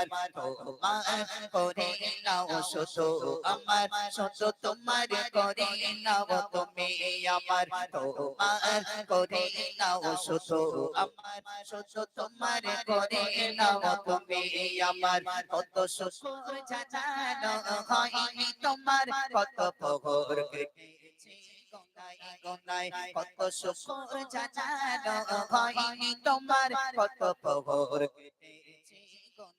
আমার তোমার করে নাও শুধু আমার শুধু তোমার করে নাও তুমি আমার তোমার করে নাও শুধু আমার শুধু তোমার করে নাও তুমি আমার কত জানানো হয়নি তোমার কত পহর কেটেছি কত শুকুর জানানো হয়নি তোমার কত কেটেছি। Uncle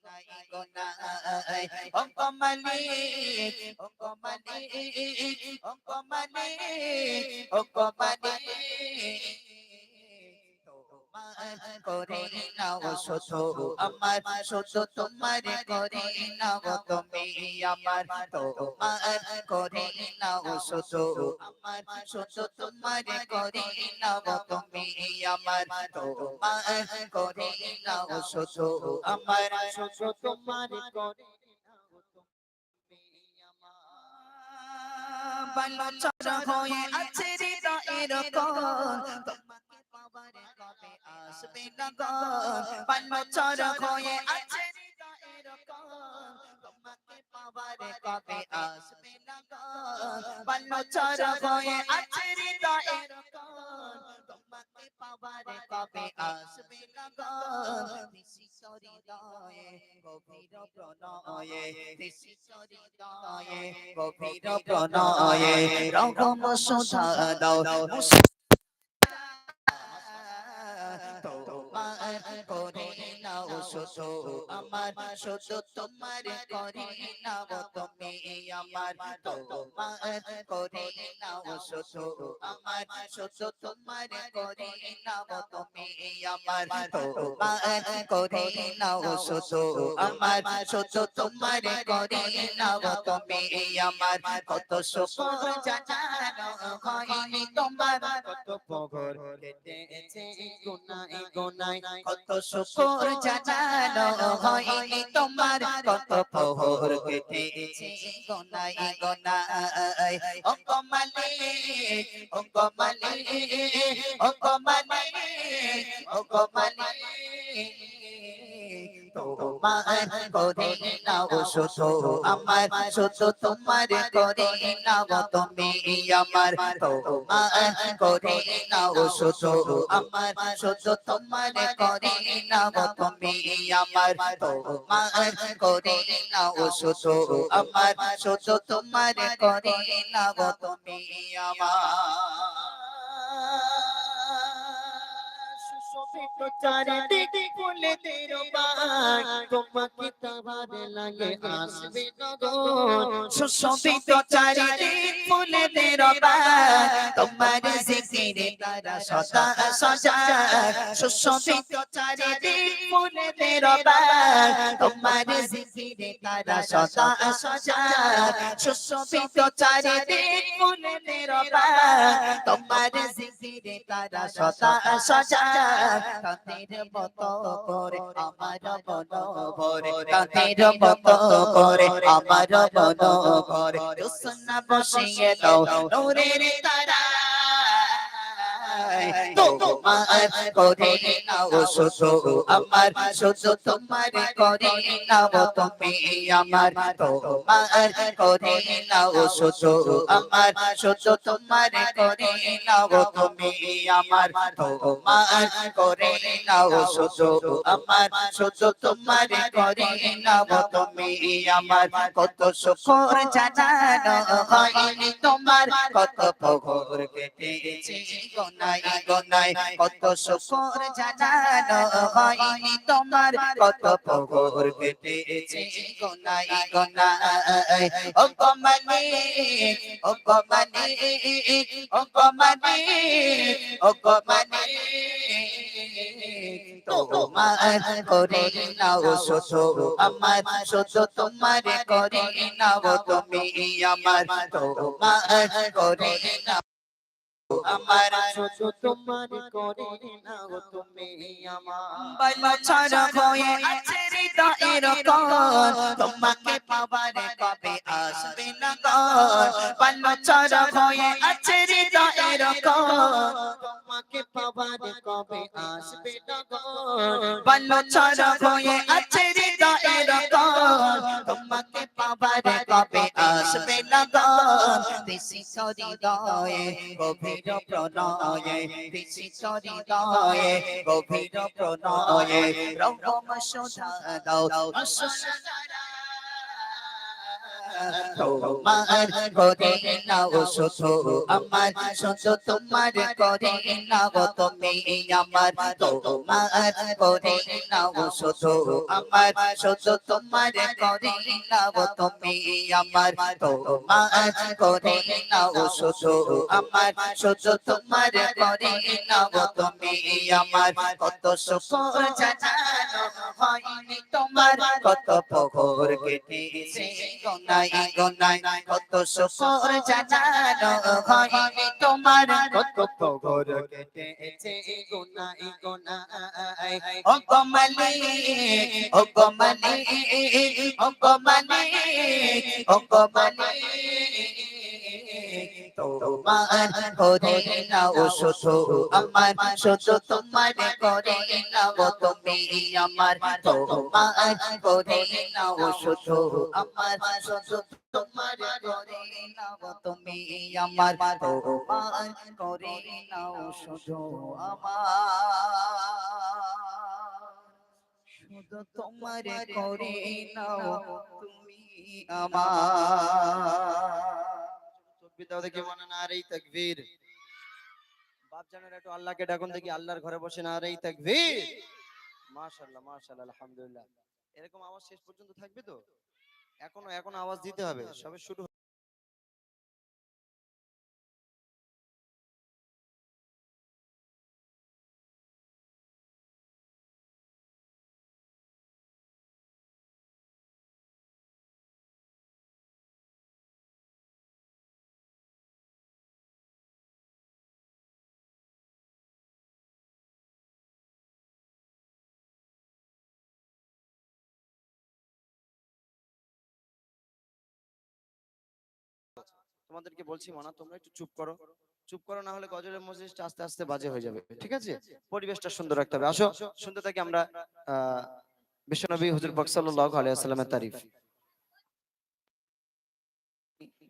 Malik, Uncle Malik, Uncle Malik, Uncle Malik. করে নাও শুধু আমার শুধু তোমার করে নাও তুমি আমার তোমার করে নাও শুধু আমার শুধু তোমার করে নাও তুমি আমার তোমার করে নাও শুধু আমার শুধু তোমার করে চর হয়ে আছে হৃদয়ের কোন আসবে লগন ভালো চর হয়ে আছে তোমাকে পাবার কবে আসবে লগন ভালো চর হয়ে আছে হৃদয়ের কোন তোমাকে পাবার কবে আসবে লগন নিশিত হৃদয়ে, গভীর প্রণয়ে, নিশিত হৃদয়ে, গভীর প্রণয়ে রকম সুধা দাও শুধু আমার, শুধু তোমার করে নাও, তুমি আমার তোমার করে নাও, শুধু আমার, শুধু তোমার করে নাও, তুমি আমার তোমার করে নাও, শুধু আমার, শুধু তোমার করে নাও, তুমি আমার কত শুকর জানানো তোমার, কত পগর কত শুকর জানানো হয়নি তোমার কত প্রহর কেটেছে। গোনাই গোনাই ও কমালে ও কমালে ও কমালে ও কমালে। তোমার করে নাও শুধু আমার, শুধু তোমার করে নাও। তুমি আমার তোমার করে নাও শুধু আমার, শুধু তোমার করে নাও। তুমি আমার তোমার করে নাও শুধু আমার, শুধু তোমার করে নাও। তুমি আমার। চারিদিকে ফুলে তেরো তোমাকে তাবার লাগে আসবে নগর সুশোভিত চারিদিক ফুলেদের তোমার জিকিরে তারা সদা সজা সুশোভিত চারিদিক ফুলেদের তোমার জিকিরে তারা সদা সজা সুশোভিত চারিদিক ফুলেদের তোমার জিকিরে তারা সদা সজা তাদের মতো করে আমার মন তাদের মতো করে আমার মন করে। বসিয়ে দাও নূরের তারা তোমার করে নাও শুধু আমার তোমার করে নাও তুমি আমার তোমার করে নাও শুধু আমার শুধু তোমার করে নাও তুমি আমার তোমার করে নাও শুধু আমার শুধু তোমার করে নাও তুমি আমার কত শুকর জানানো হয়নি তোমার কত পগর কেটেছে গোনাই গোনাই কত শুকর জানানো হয়নি তোমার, কত পগর কেটেছে গোনাই গোনাই ও কমানি ও কমানি ও নাও শুধু আমার, শুধু তোমার করে নাও তুমি আমার, তোমার করে নাও আমার শুধু তোমার করে নাও, তুমি আমার। বলো ছাড়া হয়ে আছে হৃদয়ের কোন তোমাকে পাবার কবে আসবে না কোন তোমাকে পাবার কবে আসবে কোন তোমাকে পাবার আসবে লগন বিশিষ্ট হৃদয়ে গভীর প্রণয়ে বিশিষ্ট হৃদয়ে গভীর প্রণয়ে রহম সোধা দাও তোমার করে নাও শুধু আমার, শুধু তোমার করে নাও তুমি আমার। তোমার করে নাও শুধু আমার, শুধু তোমার করে নাও তুমি আমার। তোমার করে নাও শুধু আমার, শুধু তোমার করে নাও তুমি আমার। কত সুখর জানানো হয়নি তোমার, কত পহর কেটেছে গোনাই কত সুখর জানানো হয়নি তোমার কত পগর কেটেছে গোনাই গোনাই ও কমলি ও কমলি ও কমলি ও কমলি তোমার করে নাও শুধু আমার শুধু তোমার করে নাও তোমার করে নাও শুধু আমার শুধু তোমার করে নাও তুমি আমার তোমার করে নাও তুমি আমার। তকবীর দাও দেখি মানে না রে তাকবীর। বাপ জানেন একটু আল্লাহকে ডাকুন দেখি আল্লাহর ঘরে বসে না আর রে তাকবীর। মাশাআল্লাহ মাশাআল্লাহ আলহামদুলিল্লাহ। এরকম আওয়াজ শেষ পর্যন্ত থাকবে তো? এখনও এখনও আওয়াজ দিতে হবে। সবে শুরু তোমাদেরকে বলছি মানা, তোমরা একটু চুপ করো। চুপ করো না হলে গজলের মজলিসটা আস্তে আস্তে বাজে হয়ে যাবে, ঠিক আছে? পরিবেশটা সুন্দর রাখতে হবে। আসো, শুনতে থাকি আমরা বিশ্বনবী হুজুর পাক সাল্লাল্লাহু আলাইহি ওয়াসাল্লামের তারিফ।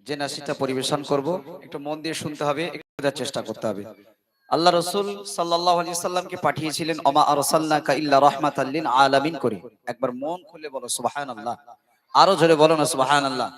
যে নাসিটা পরিবেশন করব, একটু মন দিয়ে শুনতে হবে, একটু বোঝার চেষ্টা করতে হবে। আল্লাহ রসুল সাল্লাল্লাহু আলাইহি সাল্লামকে পাঠিয়েছিলেন ওমা আরসালনাকা ইল্লা রাহমাতাল লিল আলামিন করে। একবার মন খুলে বলো, সুবহানাল্লাহ। আরও জোরে বলো না, সুবহানাল্লাহ।